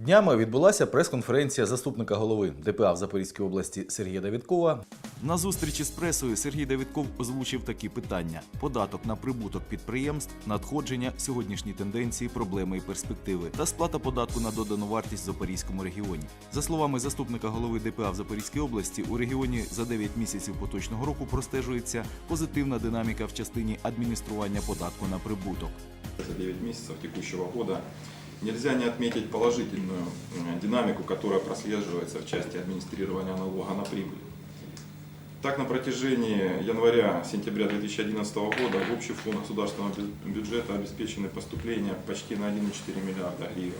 Днями відбулася прес-конференція заступника голови ДПА в Запорізькій області Сергія Давідкова. На зустрічі з пресою Сергій Давідков озвучив такі питання: податок на прибуток підприємств, надходження, сьогоднішні тенденції, проблеми і перспективи та сплата податку на додану вартість в Запорізькому регіоні. За словами заступника голови ДПА в Запорізькій області, у регіоні за 9 місяців поточного року простежується позитивна динаміка в частині адміністрування податку на прибуток. За 9 месяцев текущего года нельзя не отметить положительную м, динамику, которая прослеживается в части администрирования налога на прибыль. Так, на протяжении января-сентября 2011 года в общий фонд государственного бю- бюджета обеспечены поступления почти на 1,4 миллиарда гривен.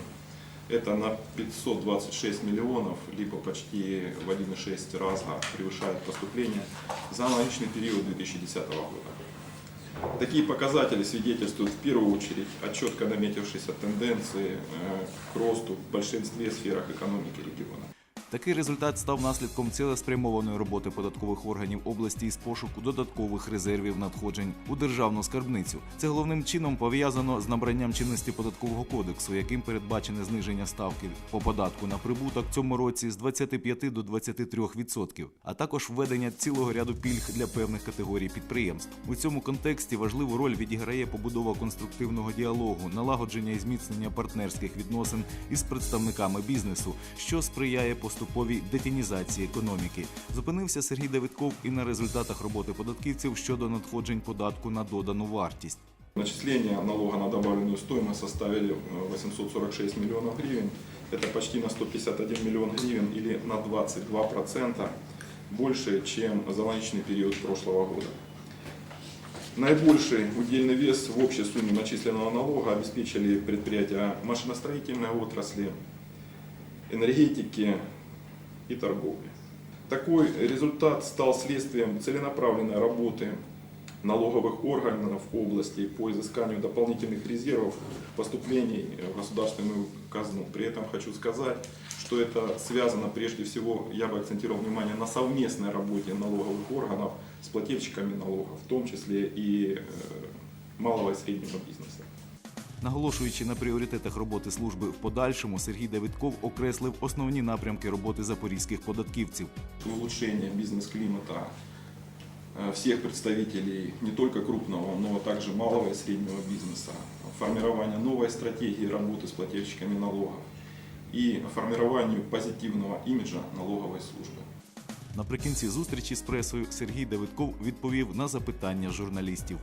Это на 526 миллионов, либо почти в 1,6 раза превышает поступления за аналогичный период 2010 года. Такие показатели свидетельствуют в первую очередь о четко наметившейся тенденции э, к росту в большинстве сферах экономики региона. Такий результат став наслідком цілеспрямованої роботи податкових органів області із пошуку додаткових резервів надходжень у державну скарбницю. Це головним чином пов'язано з набранням чинності податкового кодексу, яким передбачене зниження ставки по податку на прибуток цьому році з 25 до 23%, а також введення цілого ряду пільг для певних категорій підприємств. У цьому контексті важливу роль відіграє побудова конструктивного діалогу, налагодження і зміцнення партнерських відносин із представниками бізнесу, що сприяє поступовій детінізації економіки. Зупинився Сергій Давидков і на результатах роботи податківців щодо надходжень податку на додану вартість. Начисления налога на добавленную стоимость составили э, 846 миллионов гривен. Это почти на 151 миллион гривен или на 22% больше, чем за аналогичный период прошлого года. Наибольший удельный вес в общей сумме начисленного налога обеспечили предприятия машиностроительной отрасли, энергетики И торговли. Такой результат стал следствием целенаправленной работы налоговых органов области по изысканию дополнительных резервов поступлений в государственную казну. При этом хочу сказать, что это связано прежде всего, я бы акцентировал внимание на совместной работе налоговых органов с плательщиками налогов, в том числе и э, малого и среднего бизнеса. Наголошуючи на пріоритетах роботи служби в подальшому, Сергій Давидков окреслив основні напрямки роботи запорізьких податківців. улучшение бизнес-климата э, всех представителей не только крупного, но также малого и среднего бизнеса, формирование новой стратегии работы с плательщиками налогов и формированию позитивного имиджа налоговой службы. Наприкінці зустрічі з пресою Сергій Давидков відповів на запитання журналістів.